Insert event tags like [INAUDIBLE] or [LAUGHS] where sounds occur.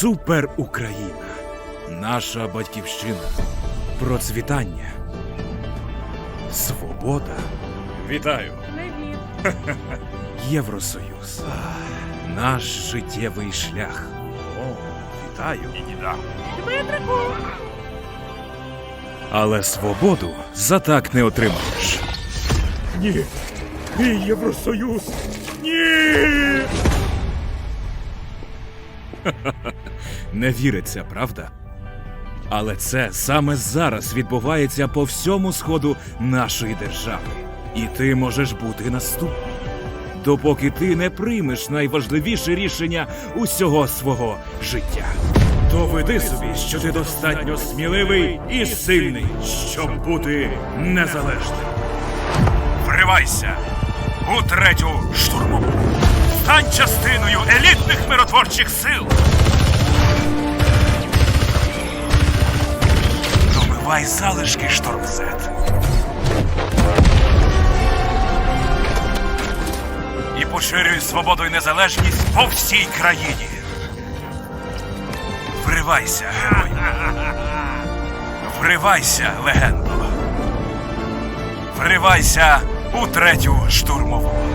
Супер Україна. Наша батьківщина. Процвітання. Свобода. Вітаю. [LAUGHS] Євросоюз. Наш життєвий шлях. О, вітаю. Дмитрику. Але свободу за так не отримаєш. Ні. Мій Євросоюз. Ні. [LAUGHS] Не віриться, правда? Але це саме зараз відбувається по всьому сходу нашої держави. І ти можеш бути наступним. Допоки ти не приймеш найважливіше рішення усього свого життя. Доведи собі, що ти достатньо сміливий і сильний, щоб бути незалежним. Вривайся у третю штурмову. Стань частиною елітних миротворчих сил. Добивай залишки штормзет. І поширюй свободу і незалежність по всій країні. Вривайся, герой. Вривайся, легендо. Вривайся у третю штурмову.